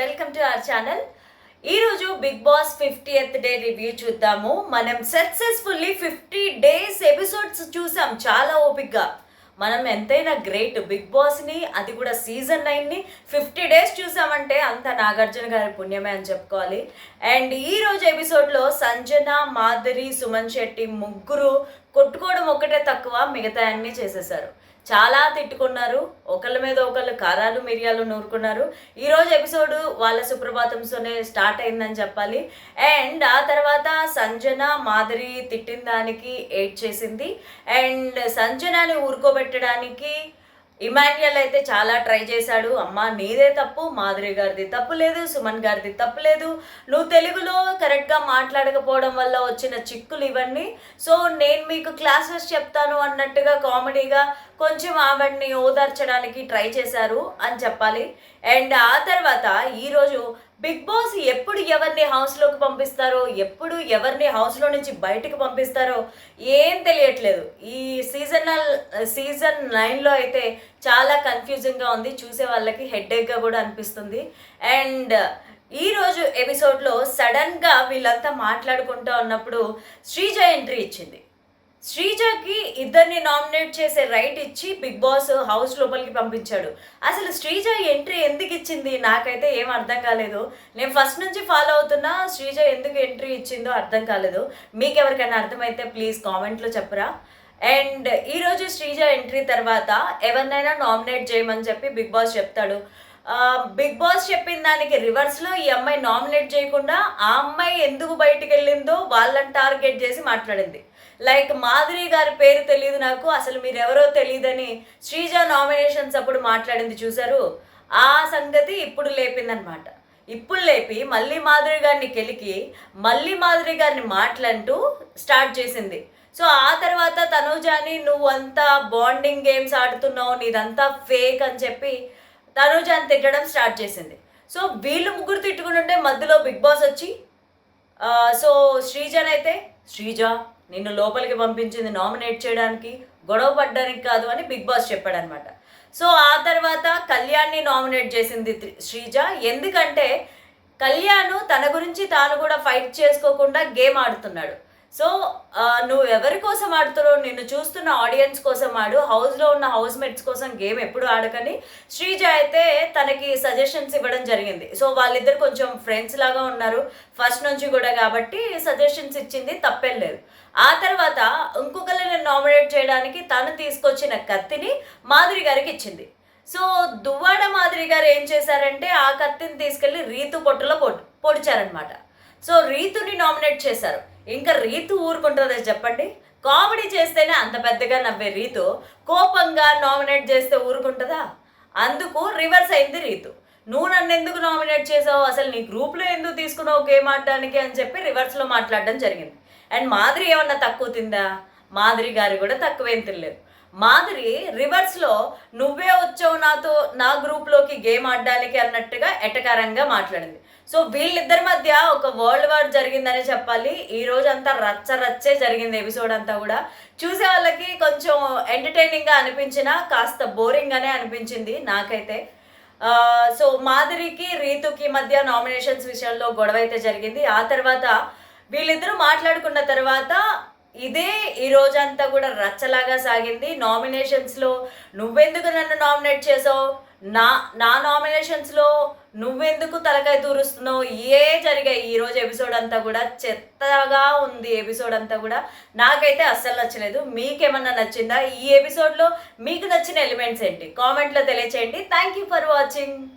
Welcome to our channel. ఈరోజు Bigg Boss fiftieth day review చూద్దాము. మనం సక్సెస్ఫుల్లీ ఫిఫ్టీ డేస్ ఎపిసోడ్స్ చూసాం చాలా ఓపిక్గా మనం ఎంతైనా గ్రేట్ బిగ్ బాస్ని అది కూడా సీజన్ నైన్ని ఫిఫ్టీ డేస్ చూసామంటే అంత నాగార్జున గారి పుణ్యమే అని చెప్పుకోవాలి. అండ్ ఈ రోజు ఎపిసోడ్లో సంజన మాధురి సుమన్ శెట్టి ముగ్గురు కొట్టుకోవడం ఒకటే తక్కువ మిగతా అన్నీ చేసేసారు చాలా తిట్టుకున్నారు. ఒకళ్ళ మీద ఒకళ్ళు కారాలు మిరియాలు నూరుకున్నారు. ఈరోజు ఎపిసోడ్ వాళ్ళ సుప్రభాతంతోనే స్టార్ట్ అయిందని చెప్పాలి. అండ్ ఆ తర్వాత సంజన మాధురి తిట్టిన దానికి ఏడ్ చేసింది. అండ్ సంజనాని ఊరుకోబెట్టడానికి ఇమాన్యుయల్ అయితే చాలా ట్రై చేశాడు. అమ్మ నీదే తప్పు మాధురి గారిది తప్పు లేదు సుమన్ గారిది తప్పు లేదు. నువ్వు తెలుగులో కరెక్ట్గా మాట్లాడకపోవడం వల్ల వచ్చిన చిక్కులు ఇవన్నీ. సో నేను మీకు క్లాసెస్ చెప్తాను అన్నట్టుగా కామెడీగా కొంచెం ఆవిడ్ని ఓదార్చడానికి ట్రై చేశారు అని చెప్పాలి. అండ్ ఆ తర్వాత ఈరోజు బిగ్ బాస్ ఎప్పుడు ఎవరిని హౌస్లోకి పంపిస్తారో ఎప్పుడు ఎవరిని హౌస్లో నుంచి బయటకు పంపిస్తారో ఏం తెలియట్లేదు. ఈ సీజనల్ సీజన్ నైన్లో అయితే చాలా కన్ఫ్యూజింగ్గా ఉంది. చూసే వాళ్ళకి హెడ్ఏక్గా కూడా అనిపిస్తుంది. అండ్ ఈరోజు ఎపిసోడ్లో సడన్గా వీళ్ళంతా మాట్లాడుకుంటూ ఉన్నప్పుడు శ్రీజ ఎంట్రీ ఇచ్చింది. శ్రీజకి ఇద్దరిని నామినేట్ చేసే రైట్ ఇచ్చి బిగ్ బాస్ హౌస్ లోపలికి పంపించాడు. అసలు శ్రీజ ఎంట్రీ ఎందుకు ఇచ్చింది? నాకైతే ఏం అర్థం కాలేదు. నేను ఫస్ట్ నుంచి ఫాలో అవుతున్నా శ్రీజ ఎందుకు ఎంట్రీ ఇచ్చిందో అర్థం కాలేదు. మీకు ఎవరికైనా అర్థమైతే ప్లీజ్ కామెంట్లో చెప్పరా? అండ్ ఈరోజు శ్రీజ ఎంట్రీ తర్వాత ఎవరినైనా నామినేట్ చేయమని చెప్పి బిగ్ బాస్ చెప్తాడు. బిగ్ బాస్ చెప్పిన దానికి రివర్స్లో ఈ అమ్మాయి నామినేట్ చేయకుండా ఆ అమ్మాయి ఎందుకు బయటికి వెళ్ళిందో వాళ్ళని టార్గెట్ చేసి మాట్లాడింది. లైక్ మాధురి గారి పేరు తెలియదు నాకు అసలు మీరెవరో తెలియదని శ్రీజ నామినేషన్స్ అప్పుడు మాట్లాడింది చూసారు ఆ సంగతి ఇప్పుడు లేపిందనమాట ఇప్పుడు లేపి మళ్ళీ మాధురి గారిని కెలికి మళ్ళీ మాధురి గారిని మాట్లాడుతూ స్టార్ట్ చేసింది. సో ఆ తర్వాత తనూజాని నువ్వు అంతా బాండింగ్ గేమ్స్ ఆడుతున్నావు నీదంతా ఫేక్ అని చెప్పి తనూజాని తిట్టడం స్టార్ట్ చేసింది. సో వీళ్ళు ముగ్గురు తిట్టుకుంటుంటే మధ్యలో బిగ్ బాస్ వచ్చి సో శ్రీజన్ అయితే శ్రీజ నిన్ను లోపలికి పంపించింది నామినేట్ చేయడానికి గొడవ పడ్డానికి కాదు అని బిగ్ బాస్ చెప్పాడనమాట. సో ఆ తర్వాత కళ్యాణ్ని నామినేట్ చేసింది శ్రీజ. ఎందుకంటే కళ్యాణ్ తన గురించి తాను కూడా ఫైట్ చేసుకోకుండా గేమ్ ఆడుతున్నాడు. సో నువ్వు ఎవరి కోసం ఆడుతున్నావు? నిన్ను చూస్తున్న ఆడియన్స్ కోసం ఆడు. హౌస్లో ఉన్న హౌస్ మేట్స్ కోసం గేమ్ ఎప్పుడు ఆడకని శ్రీజ అయితే తనకి సజెషన్స్ ఇవ్వడం జరిగింది. సో వాళ్ళిద్దరు కొంచెం ఫ్రెండ్స్ లాగా ఉన్నారు. ఫస్ట్ నుంచి కూడా కాబట్టి సజెషన్స్ ఇచ్చింది తప్పేం లేదు. ఆ తర్వాత ఇంకొకరిని నామినేట్ చేయడానికి తను తీసుకొచ్చిన కత్తిని మాధురి గారికి ఇచ్చింది. సో దువ్వాడ మాదిరి గారు ఏం చేశారంటే ఆ కత్తిని తీసుకెళ్ళి రీతు పొట్టులో పొడి పొడిచారనమాట సో రీతుని నామినేట్ చేశారు. ఇంకా రీతు ఊరుకుంటుందా చెప్పండి? కామెడీ చేస్తేనే అంత పెద్దగా నవ్వే రీతు కోపంగా నామినేట్ చేస్తే ఊరుకుంటుందా? అందుకు రివర్స్ అయింది రీతు. నువ్వు నన్ను ఎందుకు నామినేట్ చేసావు? అసలు నీ గ్రూప్లో ఎందుకు తీసుకున్నావు గేమ్ ఆడడానికి అని చెప్పి రివర్స్లో మాట్లాడడం జరిగింది. అండ్ మాధురి ఏమన్నా తక్కువ తిందా? మాధురి గారు కూడా తక్కువేం తినలేదు. మాధురి రివర్స్లో నువ్వే వచ్చావు నాతో నా గ్రూప్లోకి గేమ్ ఆడడానికి అన్నట్టుగా ఎటకారంగా మాట్లాడింది. సో వీళ్ళిద్దరి మధ్య ఒక వరల్డ్ వార్ జరిగిందనే చెప్పాలి. ఈ రోజు అంతా రచ్చ రచ్చే జరిగింది ఎపిసోడ్ అంతా కూడా. చూసే వాళ్ళకి కొంచెం ఎంటర్టైనింగ్గా అనిపించిన కాస్త బోరింగ్గానే అనిపించింది నాకైతే. సో మాధురికి రీతుకి మధ్య నామినేషన్స్ విషయంలో గొడవ అయితే జరిగింది. ఆ తర్వాత వీళ్ళిద్దరూ మాట్లాడుకున్న తర్వాత ఇదే ఈ రోజంతా కూడా రచ్చలాగా సాగింది. నామినేషన్స్లో నువ్వెందుకు నన్ను నామినేట్ చేసావు? నా నా నామినేషన్స్లో నువ్వెందుకు తలకాయ దూరుస్తున్నావు? ఏ జరిగాయి? ఈ రోజు ఎపిసోడ్ అంతా కూడా చెత్తగా ఉంది ఎపిసోడ్ అంతా కూడా. నాకైతే అస్సలు నచ్చలేదు. మీకేమన్నా నచ్చిందా? ఈ ఎపిసోడ్లో మీకు నచ్చిన ఎలిమెంట్స్ ఏంటి? కామెంట్లో తెలియచేయండి. Thank you for watching